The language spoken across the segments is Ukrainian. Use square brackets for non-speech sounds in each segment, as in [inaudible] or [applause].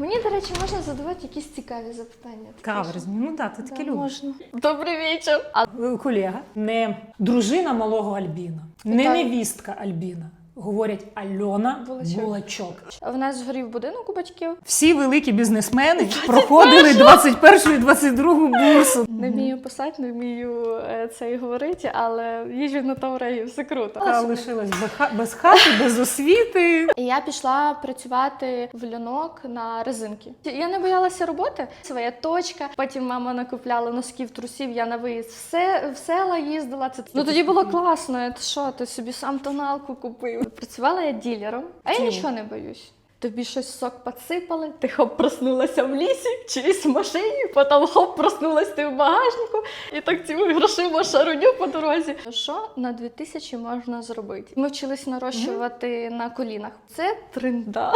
Мені, до речі, можна задавати якісь цікаві запитання. Такі, Каверзні. Ну так, ти таке Да, любиш. можна. Добрий вечір. А Е, Колега, не дружина малого Альбіна, не Так. невістка Альбіна. Говорять Альона Булачок. Булачок. в нас згорів будинок у батьків. Всі великі бізнесмени проходили 21 і 22 бурсу. Не вмію писати, не вмію е, це і говорити, але їжджу на Тавреї, все круто. Та лишилась без ха- без хати, без освіти. І я пішла працювати в льонок на резинки. Я не боялася роботи. Своя точка. Потім мама накупляла носків, трусів. Я на виїзд все в села їздила. Це ну тоді було класно. Ти що? Ти собі сам тоналку купив. Працювала я ділером, а я нічого не боюсь. Тобі щось сок підсипали, ти хоп проснулася в лісі, чиїсь в машині, потім хоп проснулась ти в багажнику і так цими грошима шаруню по дорозі. Що на 2000 можна зробити? Ми вчились нарощувати на колінах. Це тренда.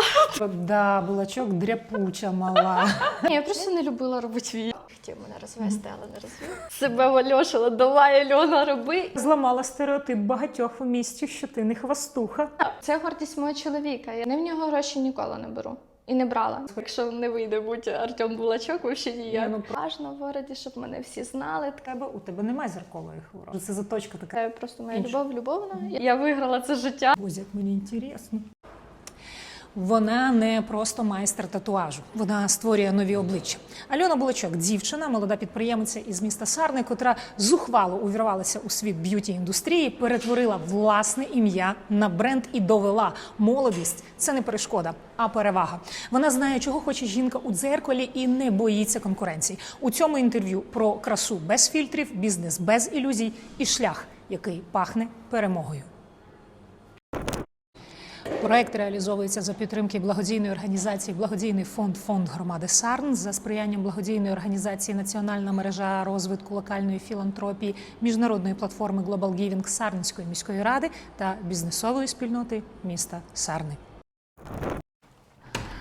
Да, Булачок дряпуча мала. Ні, я просто не любила робити вій. Хотів мене розвести, але не розвів. Себе вальошила, давай Альона, роби. Зламала стереотип багатьох в місті, що ти не хвастуха. Це гордість мого чоловіка. Я не в нього гроші ніколи не беру. І не брала. Якщо не вийде бути Артем Булачок, взагалі ніяк. Ні, ну, Важно в городі, щоб мене всі знали. У тебе, у тебе немає зіркової хвороби. Це заточка така. Це просто моя Інше. любов, любовна. Я виграла це життя. Боже, як мені інтересно. Вона не просто майстер татуажу, вона створює нові обличчя. Альона Булачок, дівчина, молода підприємиця із міста Сарни, котра зухвало увірвалася у світ б'юті індустрії, перетворила власне ім'я на бренд і довела молодість. Це не перешкода, а перевага. Вона знає, чого хоче жінка у дзеркалі і не боїться конкуренції. У цьому інтерв'ю про красу без фільтрів, бізнес без ілюзій і шлях, який пахне перемогою. Проект реалізовується за підтримки благодійної організації Благодійний фонд Фонд громади Сарн за сприянням благодійної організації Національна мережа розвитку локальної філантропії міжнародної платформи Global Giving Сарненської міської ради та бізнесової спільноти міста Сарни.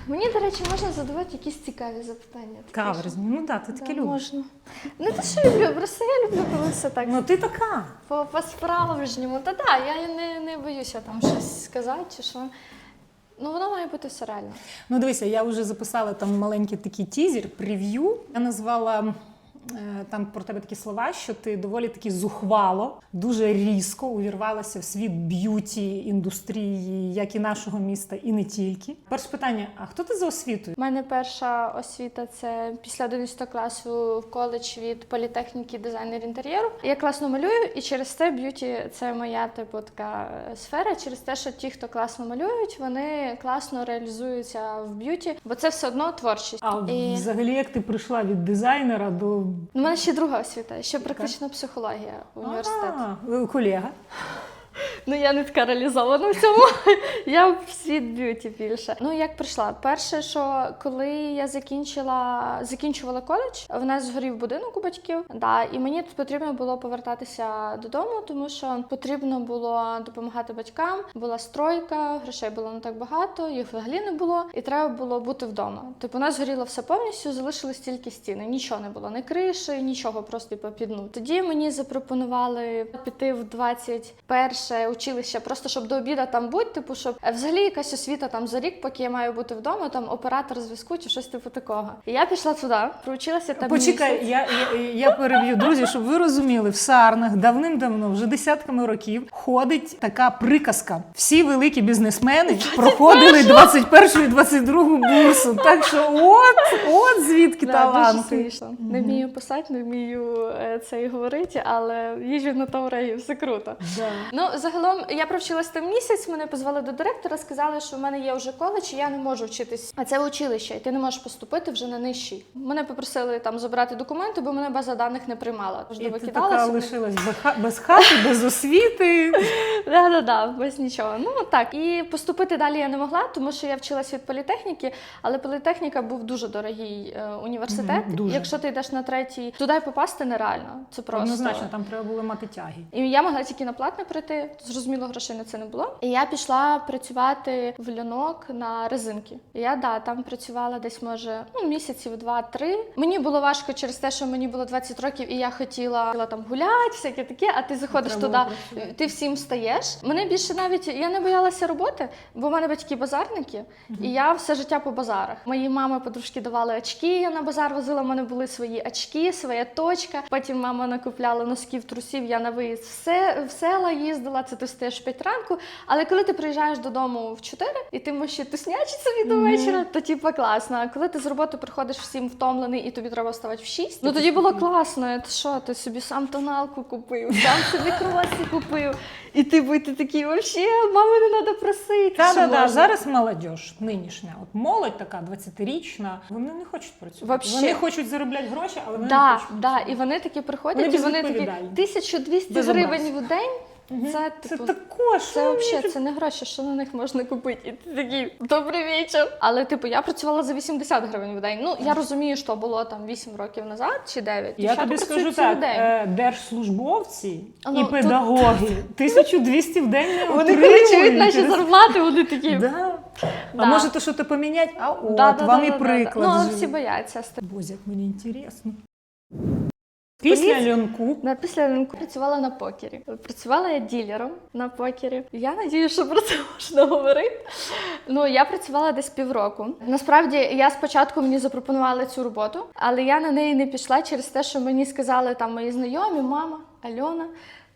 Мені, до речі, можна задавати якісь цікаві запитання. такі, Каверзні. Ну так, ти таке Да, любиш. можна. Не те, що люблю, просто я люблю, коли все так Ну ти така. по, по справжньому. Та да, я не, не боюся там щось сказати чи що. Ну, воно має бути все реально. Ну, дивися, я вже записала там маленький такий тізер, прев'ю. Я назвала там про тебе такі слова, що ти доволі таки зухвало, дуже різко увірвалася в світ б'юті індустрії, як і нашого міста, і не тільки. Перше питання: а хто ти за освітою? У мене перша освіта це після 11 класу в коледж від політехніки дизайнер інтер'єру. Я класно малюю, і через це б'юті це моя типу така е, сфера. Через те, що ті, хто класно малюють, вони класно реалізуються в б'юті, бо це все одно творчість. А І... взагалі, як ти прийшла від дизайнера до У мене ще друга освіта, ще практична психологія університет. А, колега? Ну я не така реалізована в цьому. [laughs] я в світ б'юті більше. Ну як прийшла? Перше, що коли я закінчила закінчувала коледж, в нас згорів будинок у батьків. Да, і мені тут потрібно було повертатися додому, тому що потрібно було допомагати батькам. Була стройка, грошей було не так багато, їх взагалі не було, і треба було бути вдома. Типу, у нас згоріло все повністю, залишились тільки стіни. Нічого не було, ні криші, нічого, просто типу, під. Тоді мені запропонували піти в 21 училище, просто щоб до обіду там бути, типу, щоб е, взагалі якась освіта там за рік, поки я маю бути вдома, там оператор зв'язку чи щось типу такого. І я пішла туди, проучилася там. Почекай, місяць. я, я, я переб'ю. Друзі, щоб ви розуміли, в Сарнах давним-давно, вже десятками років, ходить така приказка. Всі великі бізнесмени проходили 21 і 22 бурсу. Так що от, от звідки Да, дуже таланти. смішно. Не вмію писати, не вмію е, це і говорити, але їжджу на Тавреї, все круто. Да. Ну, загалом я провчилась там місяць, мене позвали до директора, сказали, що в мене є вже коледж, і я не можу вчитись. А це училище, і ти не можеш поступити вже на нижчий. Мене попросили там забрати документи, бо мене база даних не приймала. Тож І ти така лишилась без ха- без хати, без освіти. Да, да, да, без нічого. Ну так. І поступити далі я не могла, тому що я вчилась від політехніки, але політехніка був дуже дорогий е, університет. Якщо ти йдеш на третій, туди попасти нереально. Це просто Однозначно, там треба було мати тяги. І я могла тільки на платне прийти. Зрозуміло, грошей на це не було. І я пішла працювати в льонок на резинки. І я да, там працювала десь, може, ну, місяців два-три. Мені було важко через те, що мені було 20 років, і я хотіла, там гуляти, всяке таке, а ти заходиш Треба туди, ти всім стаєш. Мене більше навіть я не боялася роботи, бо в мене батьки базарники, і я все життя по базарах. Мої мами подружки давали очки. Я на базар возила. в мене були свої очки, своя точка. Потім мама накупляла носків, трусів. Я на виїзд все в села їздила. Це ти стаєш в 5 ранку. Але коли ти приїжджаєш додому в 4, і ти можеш ще туснячити собі до вечора, то типа класно. А коли ти з роботи приходиш всім втомлений і тобі треба вставати в 6, ну тоді було класно. Ти що, ти собі сам тоналку купив, [laughs] сам собі кроси купив. І ти би ти такий, вообще, мами не треба просити. Та да, да. Зараз молодь нинішня, от молодь така 20-річна, вони не хочуть працювати. Вообще. Вони хочуть заробляти гроші, але вони не хочуть. да, і вони такі приходять, Вони і вони такі безвідповідальні. 1200 гривень в день. Мгм. Це, Це типу, також. Це взагалі це не гроші, що на них можна купити. І ти такий добрий вечір. Але типу я працювала за 80 гривень в день. Ну я розумію, що було там 8 років назад чи 9. Я тобі скажу так: е, держслужбовці Ну, і тут- педагоги [laughs] 1200 в день не Вони отримують. коли чують наші зарплати, вони такі. Да. Да. А може то що то поміняти? А от Да, да, вам да, і да, да, приклад. да. Ну, всі бояться. Боже, як мені інтересно. Після Поліція- льонку На після ринку працювала на покері. Працювала я ділером на покері. Я надію, що про це можна говорити. Ну я працювала десь півроку. Насправді я спочатку мені запропонували цю роботу, але я на неї не пішла через те, що мені сказали там мої знайомі, мама, Альона.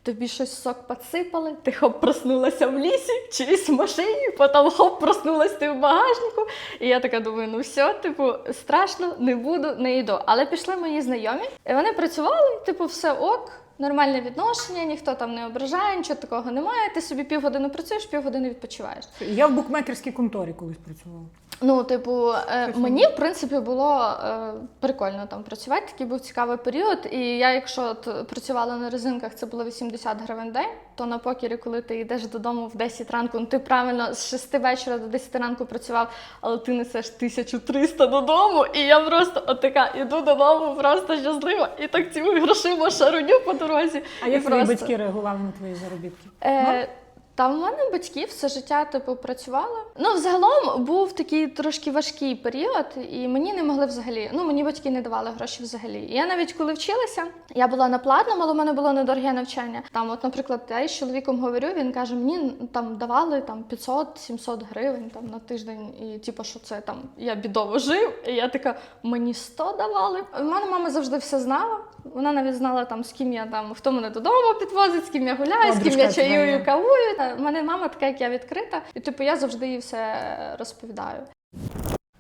Тобі щось сок підсипали, ти хоп проснулася в лісі, чиїсь в машині, потім хоп проснулась ти в багажнику. І я така думаю, ну все, типу, страшно, не буду, не йду. Але пішли мої знайомі, і вони працювали, типу, все ок. Нормальне відношення, ніхто там не ображає, нічого такого немає. Ти собі півгодини працюєш, півгодини відпочиваєш. я в букмекерській конторі колись працювала. Ну, типу, е, мені в принципі було е, прикольно там працювати. Такий був цікавий період. І я, якщо от, працювала на резинках, це було 80 гривень в день, то на покері, коли ти йдеш додому в 10 ранку, ну ти правильно з 6 вечора до 10 ранку працював, але ти несеш 1300 додому, і я просто отака іду додому, просто щаслива, і так цими грошима шаруню по дорозі. А І як твої батьки реагували на твої заробітки? Е, та в мене батьки все життя типу працювали. Ну, взагалом був такий трошки важкий період, і мені не могли взагалі. Ну, мені батьки не давали гроші взагалі. І я навіть коли вчилася, я була на платному, але в мене було недороге навчання. Там, от, наприклад, я з чоловіком говорю, він каже, мені там давали там 500-700 гривень там на тиждень, і типу, що це там я бідово жив. І я така, мені 100 давали. У мене мама завжди все знала. Вона навіть знала там, з ким я там, хто мене додому підвозить, з ким я гуляю, з ким я чаюю, кавую. Е, У мене мама така, як я відкрита, і типу я завжди їй все розповідаю.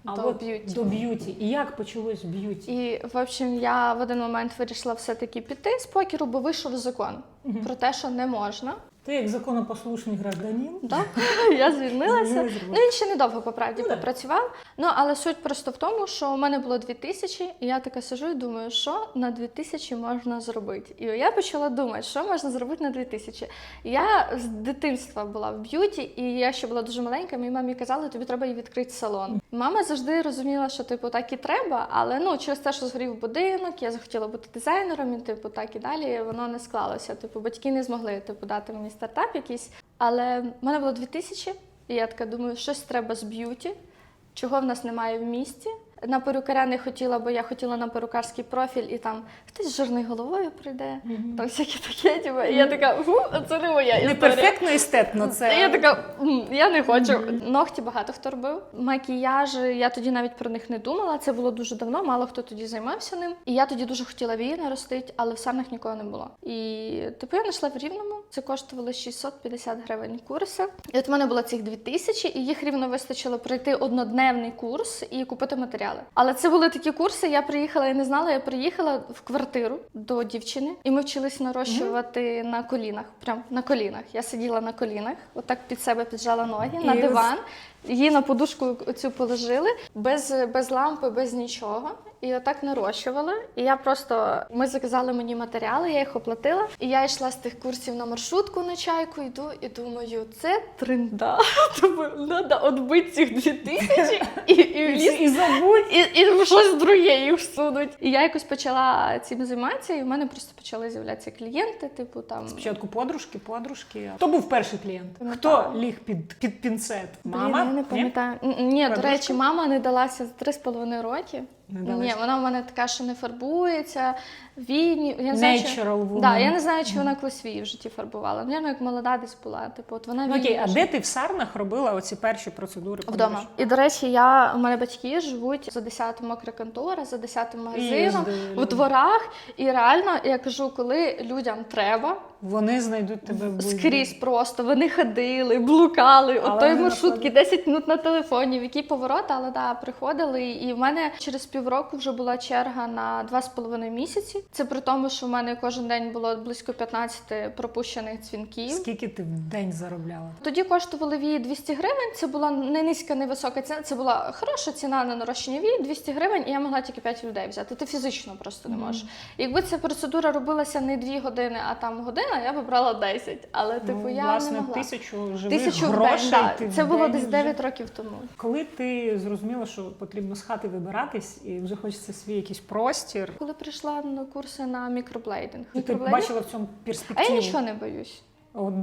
А До от б'юті. До б'юті. І як почалось б'юті? І в общем, я в один момент вирішила все-таки піти з покеру, бо вийшов закон про те, що не можна. Ти як законопослушний гражданин. Да? [laughs] Я звільнилася. Ну він ще недовго по правді Ну, попрацював. Ну але суть просто в тому, що у мене було 2000, і я така сижу і думаю, що на 2000 можна зробити. І я почала думати, що можна зробити на 2000. Я з дитинства була в б'юті, і я ще була дуже маленька. Моїй мамі казали, тобі треба їй відкрити салон. Мама завжди розуміла, що типу так і треба, але ну через те, що згорів будинок, я захотіла бути дизайнером, і типу так і далі. Воно не склалося. Типу, батьки не змогли типу дати мені стартап якийсь. Але в мене було 2000, і я така думаю, щось треба з б'юті, чого в нас немає в місті. На перукаря не хотіла, бо я хотіла на перукарський профіль, і там хтось з жирною головою прийде, там всякі таке. Типу, і я така, фу, це не моя Не перфектно естетно це. Я така, я не хочу. Ногті багато хто робив. Макіяж, я тоді навіть про них не думала. Це було дуже давно, мало хто тоді займався ним. І я тоді дуже хотіла вії наростити, але в Сарнах нікого не було. І типу я знайшла в рівному. Це коштувало 650 гривень курси. І от в мене було цих 2000, і їх рівно вистачило пройти однодневний курс і купити матеріали. Але це були такі курси. Я приїхала і не знала. Я приїхала в квартиру до дівчини, і ми вчились нарощувати на колінах. Прям на колінах. Я сиділа на колінах, отак під себе піджала ноги на І диван. Її на подушку цю положили без, без лампи, без нічого. І отак нарощувала. І я просто ми заказали мені матеріали, я їх оплатила. І я йшла з тих курсів на маршрутку на чайку, йду і думаю, це тренда. Думаю, [laughs] треба відбити цих дві тисячі і, і, І забудь. і, і щось друге їх всунуть. І я якось почала цим займатися, і в мене просто почали з'являтися клієнти, типу там. Спочатку подружки, подружки. Хто був перший клієнт? Хто ліг під, під пінцет? Блін, Мама? я не пам'ятаю. Ні, до речі, мама не далася за три з половиною роки. Не Ні, вона в мене така, що не фарбується. Війні. Я не знаю, чи... Woman. Да, я не знаю, чи вона колись вії в житті фарбувала. Навірно, як молода десь була. Типу, от вона Ну, Окей, а де ти в Сарнах робила оці перші процедури? Вдома. подорожі? І до речі, я у мене батьки живуть за 10 контора, за 10 магазином, в дворах. І реально, я кажу, коли людям треба, Вони знайдуть тебе будь-де. скрізь просто вони ходили, блукали. От той маршрутки 10 минут на телефоні, в які повороти, але да, приходили. І в мене через півроку вже була черга на 2,5 місяці. Це при тому, що в мене кожен день було близько 15 пропущених дзвінків. Скільки ти в день заробляла? Тоді коштували вії 200 гривень. Це була не низька, не висока ціна. Це була хороша ціна на нарощення вії 200 гривень, і я могла тільки 5 людей взяти. Ти фізично просто не можеш. Якби ця процедура робилася не 2 години, а там година, я вибрала брала 10. Але типу ну, я власне, не могла. тисячу живих Тисячу грошей. день, ти Це було десь вже- 9 років тому. Коли ти зрозуміла, що потрібно з хати вибиратись, і вже хочеться свій якийсь простір, Коли прийшла на курси на мікроблейдинг, і ти Мікроблейдинг- бачила в цьому а я нічого не боюсь. От,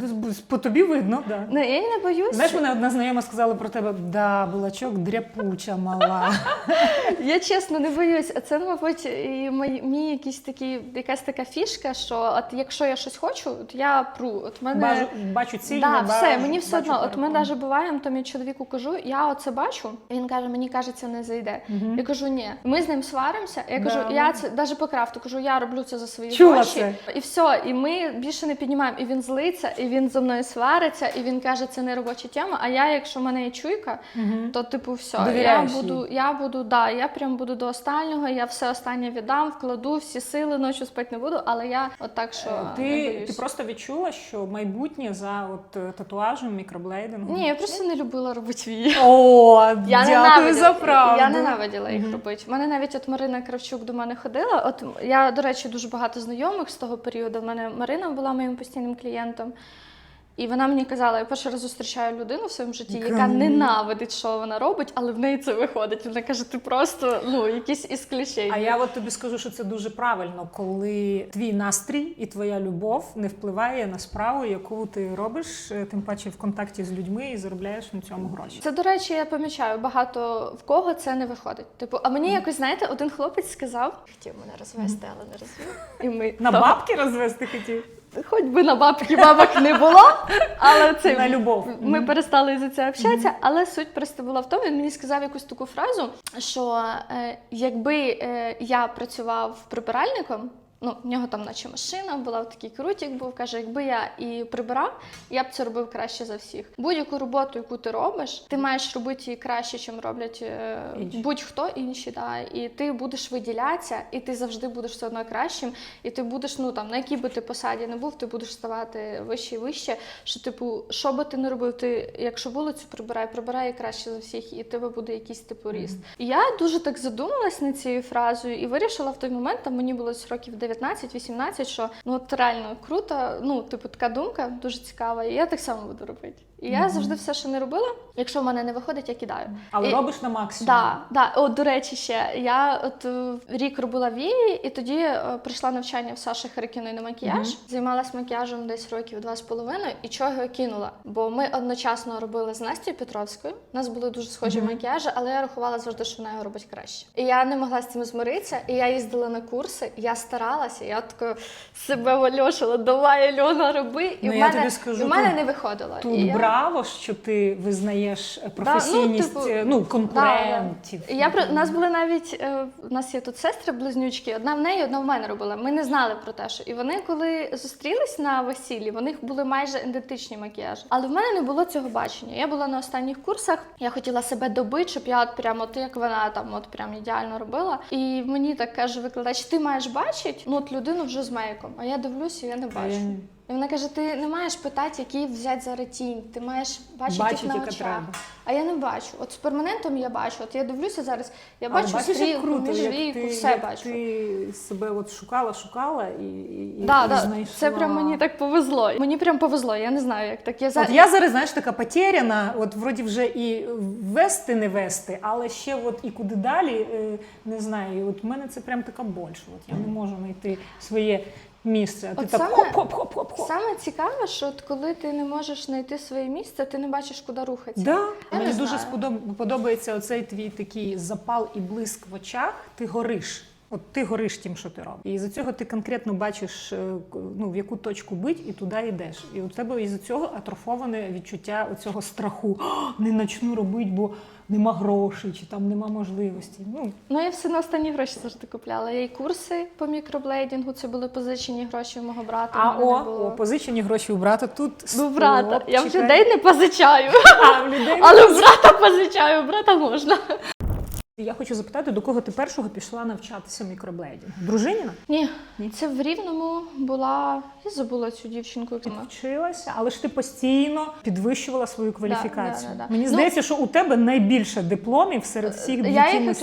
по тобі видно, да. Не, я не боюсь. Знаєш, мене одна знайома сказала про тебе: да, булачок дряпуча мала. [laughs] Я чесно не боюсь. А Це, мабуть, і мій, мій якийсь такий, якась така фішка, що от якщо я щось хочу, от я пру. От мене Бажу, бачу ціль, да, не все, мені все одно. От ми навіть буваємо, то я чоловіку кажу, я оце бачу. Він каже, мені кажеться, не зайде. Мгм. Я кажу, ні. Ми з ним сваримося. Я кажу, да. я це навіть по крафту кажу, я роблю це за свої Чула гроші. це. І все. І ми більше не піднімаємо. І він злиться, і він зо мною свариться, і він каже, це не робоча тема. А я, якщо в мене є чуйка, Мгм. то типу все. Я буду, я буду, да, я прям буду до останнього. Я все останнє віддам, вкладу всі сили, ночі спати не буду. Але я отак, що Ти, ти просто відчула, що майбутнє за от е, татуажем, мікроблейдингом? Ні, я просто не любила робити вії. О, [laughs] Я дякую за правду. Я ненавиділа їх робити. У мене навіть от Марина Кравчук до мене ходила. От я, до речі, дуже багато знайомих з того періоду. У мене Марина була моїм постійним клієнтом. І вона мені казала, я перший раз зустрічаю людину в своєму житті, яка ненавидить, що вона робить, але в неї це виходить. Вона каже, ти просто ну якийсь ісключення. А я от тобі скажу, що це дуже правильно, коли твій настрій і твоя любов не впливає на справу, яку ти робиш, е, тим паче в контакті з людьми і заробляєш на цьому гроші. Це, до речі, я помічаю, багато в кого це не виходить. Типу, а мені якось, знаєте, один хлопець сказав, хотів мене розвести, але не розвів. І ми На бабки розвести хотів? Хоч би на бабки бабок не було, але це На любов. Ми перестали за це общатися, але суть просто була в тому. Він мені сказав якусь таку фразу, що е, якби е, я працював прибиральником. Ну, в нього там наче машина була, такий крутік був. Каже, якби я і прибирав, я б це робив краще за всіх. Будь-яку роботу, яку ти робиш, ти маєш робити її краще, чим роблять е, будь-хто інші. Да. І ти будеш виділятися, і ти завжди будеш все одно кращим. І ти будеш, ну там на якій би ти посаді не був, ти будеш ставати вище і вище. Що, типу, що би ти не робив, ти якщо вулицю прибирай, прибирай краще за всіх, і тебе буде якийсь типу ріст. І я дуже так задумалась над цією фразою і вирішила в той момент, там мені було років 19-18, що ну от реально круто, ну, типу, така думка дуже цікава, і я так само буду робити. І я завжди все, що не робила, якщо в мене не виходить, я кидаю. Але І- робиш на максимум. Да, да. От, до речі, ще я от е, рік робила вії, і тоді е, прийшла навчання в Саші Харикіної на макіяж. Займалась макіяжем десь років два з половиною, і чого його кинула? Бо ми одночасно робили з Настю Петровською. У нас були дуже схожі макіяжі, але я рахувала завжди, що вона його робить краще. І я не могла з цим змиритися. І я їздила на курси, я старалася, я тако себе вальошила, давай Альона, роби. І Ну, в я мене, тобі скажу, і в мене тут- не виходило. Тут і я... браво, що ти визнаєш е, професійність типу, е, ну, конкурентів. Я про нас були навіть е, у нас є тут сестри близнючки. Одна в неї, одна в мене робила. Ми не знали про те, що і вони, коли зустрілись на весіллі, в них були майже ідентичні макіяжі. Але в мене не було цього бачення. Я була на останніх курсах. Я хотіла себе добити, щоб я от прямо от як вона там, от прям ідеально робила. І мені так каже викладач: ти маєш бачити ну от людину вже з мейком. А я дивлюся, я не бачу. І вона каже: ти не маєш питати, який взяти зараз тінь, ти маєш бачити Бачить, їх на яка очах. треба. А я не бачу. От з перманентом я бачу. От я дивлюся зараз, я Але бачу бачиш, як стрілку, круто, як міжвійку, ти, все як бачу. Ти себе от шукала, шукала і, і, Да, і да, знайшла. це прям мені так повезло. Мені прям повезло. Я не знаю, як так. Я за От я зараз, знаєш, така потеряна, от вроді вже і вести не вести, але ще от і куди далі, е, не знаю. І от в мене це прям така боль, що от я не можу знайти своє місце. От ти саме, так саме- хоп-хоп-хоп-хоп-хоп. Саме цікаве, що от коли ти не можеш знайти своє місце, ти не бачиш, куди рухатися. Да. Я Мені не дуже знаю. сподоб- подобається оцей твій такий запал і блиск в очах. Ти гориш. От ти гориш тим, що ти робиш. І з цього ти конкретно бачиш, е, ну, в яку точку бить, і туди йдеш. І у тебе із цього атрофоване відчуття оцього страху. Не почну робити, бо нема грошей, чи там нема можливості. Ну, Ну я все на останні гроші завжди купляла. Я і курси по мікроблейдингу, це були позичені гроші у мого брата. а о, було. о, позичені гроші у брата тут. Ну, брата, я в людей не позичаю, А, в людей але в брата позичаю, в брата можна. Я хочу запитати, до кого ти першого пішла навчатися мікроблейдингу? Дружиніна? Ні, це в Рівному була. Я забула цю дівчинку. Ти вчилася, але ж ти постійно підвищувала свою кваліфікацію. да, да, да. Мені Ну, здається, що у тебе найбільше дипломів серед всіх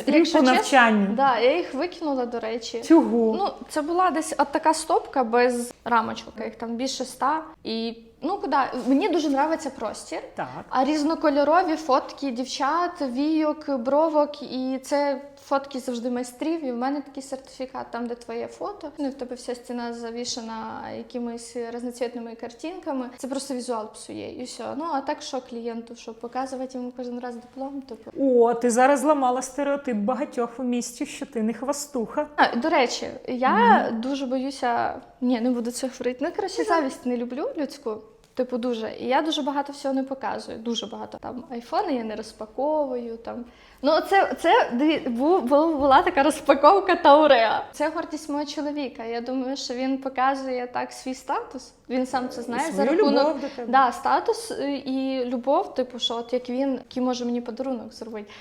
якщо по навчанню. Да, я їх викинула, до речі. Цього. Ну, це була десь от така стопка без рамочок, їх там більше ста. І ну куди? Мені дуже подобається простір. так. А різнокольорові фотки дівчат, війок, бровок, і це фотки завжди майстрів. І в мене такий сертифікат, там, де твоє фото. Ну, і в тебе вся стіна завішана якимись різноцвітними картинками. Це просто візуал псує, і все. Ну а так, що клієнту, що показувати йому кожен раз диплом, типу. О, ти зараз зламала стереотип багатьох у місті, що ти не хвастуха. А, до речі, я дуже боюся. Ні, не буду це говорити. Ну, коротше, завість не люблю людську. Типу, дуже. І я дуже багато всього не показую. Дуже багато. Там айфони я не розпаковую. Там. Ну, це, це диві- бу- бу- була така розпаковка Тауреа. Це гордість мого чоловіка. Я думаю, що він показує так свій статус. Він сам це знає І за рахунок. любов до тебе. Да, статус е, і любов, типу, що от як він, який може мені подарунок зробити.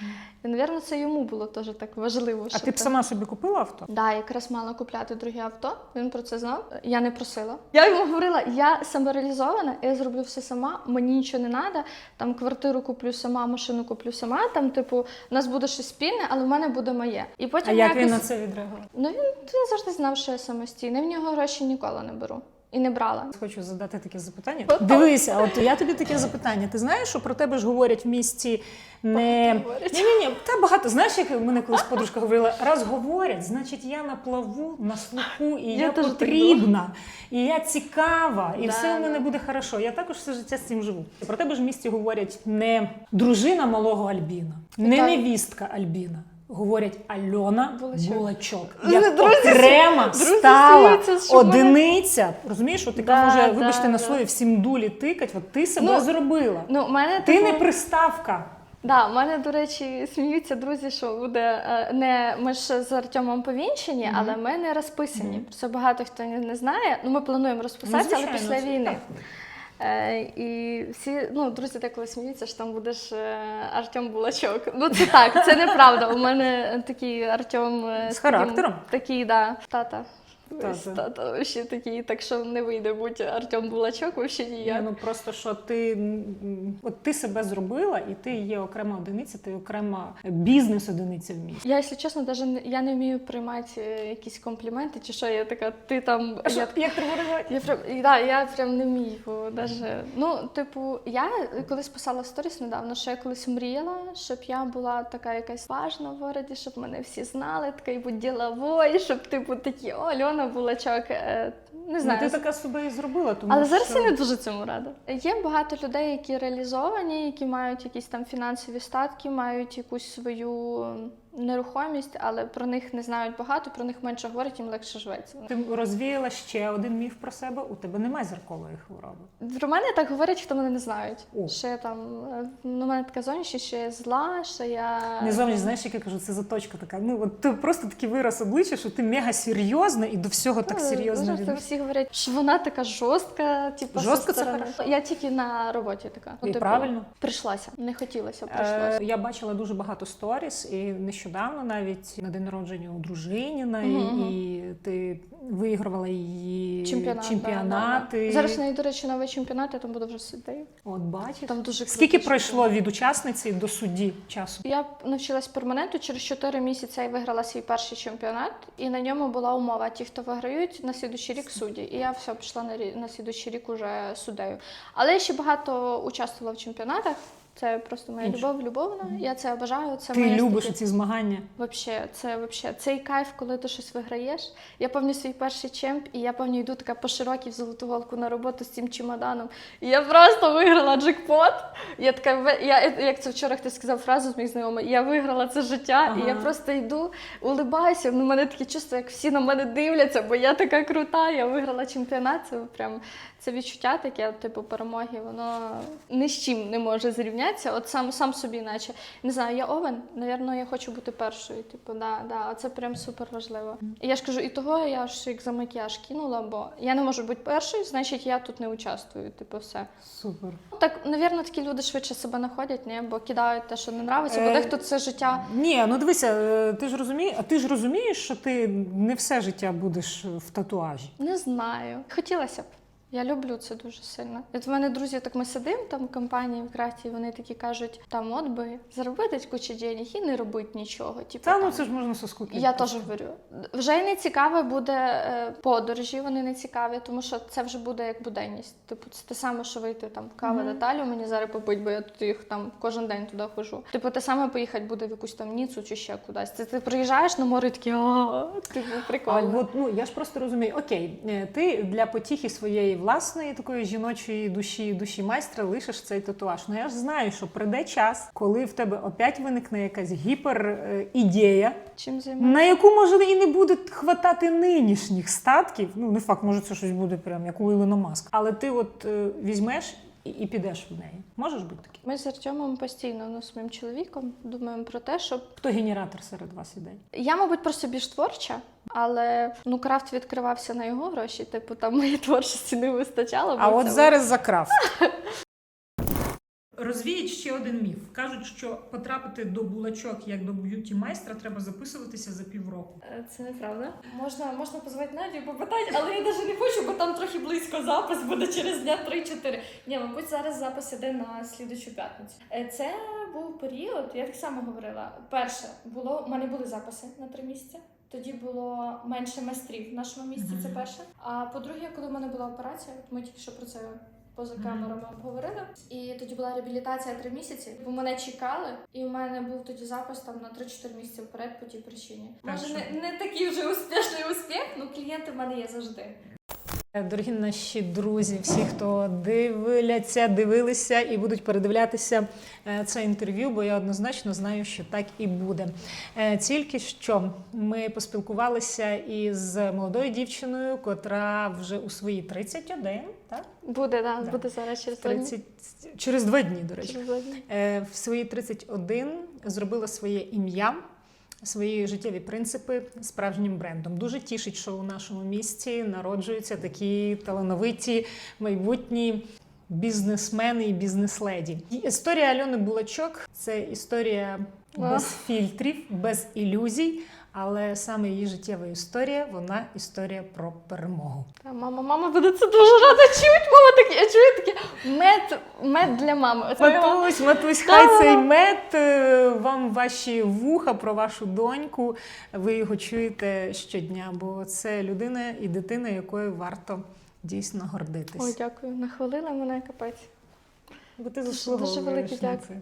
І, напевно, це йому було теж так важливо. А ти б сама собі купила авто? Да, якраз мала купляти друге авто. Він про це знав. Я не просила. Я йому говорила: я самореалізована, я зроблю все сама, мені нічого не треба. Там квартиру куплю сама, машину куплю сама. Там, типу, у нас буде щось спільне, але в мене буде моє. І А як якось... він на це відреагував? Ну він, він завжди знав, що я самостійна. В нього гроші ніколи не беру і не брала. Хочу задати таке запитання. От. Дивися, от я тобі таке запитання. Ти знаєш, що про тебе ж говорять в місті не ні, ні, ні, та багато. Знаєш, як мене колись подружка говорила, раз говорять, значить я на плаву, на слуху, і я, Я потрібна, і я цікава, і Да, все у мене буде хорошо. Я також все життя з цим живу. Про тебе ж в місті говорять не дружина малого Альбіна, не Так. невістка Альбіна. Говорять Альона Булачок. Булачок. Як друзі, окрема друзі стала мене- одиниця. Розумієш, от яка Да, може, да, вибачте, на да. слові всім дулі тикать, от ти себе Ну, зробила. Ну, мене Ти типу, не приставка. Да, у мене, до речі, сміються друзі, що буде е, не ми ж з Артемом повінчені, але ми не розписані. Про це багато хто не не знає. Ну, ми плануємо розписатися, але після війни. так. Е, і всі, ну, друзі деколи сміються, що там будеш е, Артем Булачок. Ну, це так, це неправда. У мене такий Артем е, З таким- характером? Такий, да, тата. Ще такий, так що не вийде бути Артем Булачок, Ні, ніяк. ну просто що ти от ти себе зробила, і ти є окрема одиниця, ти окрема бізнес-одиниця в місті. Я, якщо чесно, даже не, я не вмію приймати е, якісь компліменти, чи що я така, ти там. А Я, як я прям, да, я прям не вмію. Даже. Ну, типу, я колись писала в сторіс недавно, що я колись мріяла, щоб я була така якась важна в городі, щоб мене всі знали, така і будь діловою, щоб типу такі, о, Альона Булачок. Е, не Ну, знаю. ти така себе і зробила, тому Але зараз я не дуже цьому рада. Є багато людей, які реалізовані, які мають якісь там фінансові статки, мають якусь свою нерухомість, але про них не знають багато, про них менше говорять, їм легше живеться. Ти розвіяла ще один міф про себе. У тебе немає зіркової хвороби. Про мене так говорять, хто мене не знають. О. Що я там е, ну, мене така зовнішність, що я зла, що я Не зовні, знаєш, як я кажу, це заточка така. Ну от ти просто такий вираз обличчя, що ти мега серйозна і до всього так Ну, серйозно дуже всі говорять, що вона така жорстка, типу, Жорстка це хорошо. Я тільки на роботі така. Ну, типу, правильно. Прийшлася, не хотілося, прийшлося. Е, я бачила дуже багато сторіс, і нещодавно нещодавно навіть на день народження у дружиніна, Мгм. і ти виігрувала її Чемпіонат, чемпіонати. Да, да. Зараз в неї, до речі, новий чемпіонат, я там буду вже суддею. От бачиш. Там дуже Скільки круто, пройшло від учасниці до судді часу? Я навчилась перманенту через 4 місяці. Я виграла свій перший чемпіонат, і на ньому була умова: ті, хто виграють, на слідуючий рік судді. І я все пішла на на слідуючий рік уже суддею. Але я ще багато участвувала в чемпіонатах. Це просто моя Інше. любов, любовна. Я це обожаю. Це Ти моє любиш ці змагання? Вообще, це вообще цей кайф, коли ти щось виграєш. Я пам'ятаю свій перший чемп, і я пам'ятаю, йду така по широкій в золоту голку на роботу з цим чемоданом. І я просто виграла джекпот. Я така я як це вчора хтось сказав фразу з моїх знайомих, я виграла це життя, і я просто йду, улибаюся. Ну, у мене таке чувство, як всі на мене дивляться, бо я така крута. Я виграла чемпіонат. Це прям це відчуття таке, типу перемоги, воно ні з чим не може зрівнятися. От сам сам собі, наче не знаю, я овен. Навірно, я хочу бути першою. Типу, да, да, це прям супер важливо. І я ж кажу, і того я ж як за макіяж кинула, бо я не можу бути першою, значить я тут не участвую. Типу, все. Супер. Так, навірно, такі люди швидше себе знаходять, ні? бо кидають те, що не нравиться, бо Е, дехто це життя. Ні, ну дивися, е, ти ж розумієш, а ти ж розумієш, що ти не все життя будеш в татуажі. Не знаю. Хотілося б. Я люблю це дуже сильно. От в мене друзі, так ми сидимо там в компанії в крафті, і вони такі кажуть, там от би заробити кучу денег і не робити нічого. Типу, Та ну це ж можна соскути. Я теж говорю. Вже й не цікаве буде е, подорожі, вони не цікаві, тому що це вже буде як буденність. Типу, це те саме, що вийти там кава Мгм. деталю мені зараз попить, бо я тут їх там кожен день туди хожу. Типу, те саме поїхати буде в якусь там Ніцу чи ще кудись. Це ти приїжджаєш на море і такий, а типу, А прикольно. от, ну, я ж просто розумію, окей, е, ти для потіхи своєї власної такої жіночої душі, душі майстра лишиш цей татуаж. Ну я ж знаю, що прийде час, коли в тебе опять виникне якась гіпер е, Чим займаєшся? на яку може і не буде хватати нинішніх статків. Ну не факт, може це щось буде прям як у Ілона Маск. Але ти от е, візьмеш і, і підеш в неї. Можеш бути таким? Ми з Артемом постійно ну, з моїм чоловіком думаємо про те, щоб Хто генератор серед вас іде? Я, мабуть, просто більш творча, але ну крафт відкривався на його гроші. Типу, там моєї творчості не вистачало. А от зараз за крафт. Розвіють ще один міф. Кажуть, що потрапити до булачок як до б'юті майстра треба записуватися за півроку. Е, Це неправда. Можна, можна позвати Надю попитати, але я навіть не хочу, бо там трохи близько запис буде через дня 3-4. Ні, мабуть, зараз запис іде на слідучу п'ятницю. Е, Це був період, я так само говорила. Перше, було, у мене були записи на три місяці. Тоді було менше майстрів в нашому місті, це перше. А по-друге, коли в мене була операція, ми тільки що про це поза камерами обговорили. І тоді була реабілітація три місяці, бо мене чекали, і у мене був тоді запис там на 3-4 місяці вперед по тій причині. Так Може, що- не, не такий вже успішний успіх, ну клієнти в мене є завжди. Дорогі наші друзі, всі, хто дивляться, дивилися і будуть передивлятися е, це інтерв'ю, бо я однозначно знаю, що так і буде. Е, Тільки що ми поспілкувалися із молодою дівчиною, котра вже у свої 31, так? Буде, да, Да. буде зараз через два дні. через два дні, до речі. Через два дні. Е, в свої 31 зробила своє ім'я, свої життєві принципи справжнім брендом. Дуже тішить, що у нашому місті народжуються такі талановиті майбутні. Бізнесмени і бізнес-леді. Історія Альони Булачок це історія без фільтрів, без ілюзій, але саме її життєва історія вона історія про перемогу. Та, мама, мама буде це дуже рада чути. Мама такі, я чую таке мед, мед для мами. От Матусь, матусь, Да. хай цей мед е, вам ваші вуха про вашу доньку. Ви його чуєте щодня, бо це людина і дитина, якою варто дійсно гордитись. Ой, дякую. Нахвалила мене капець. Бо ти Дуже заслуговуєш велике на дякую.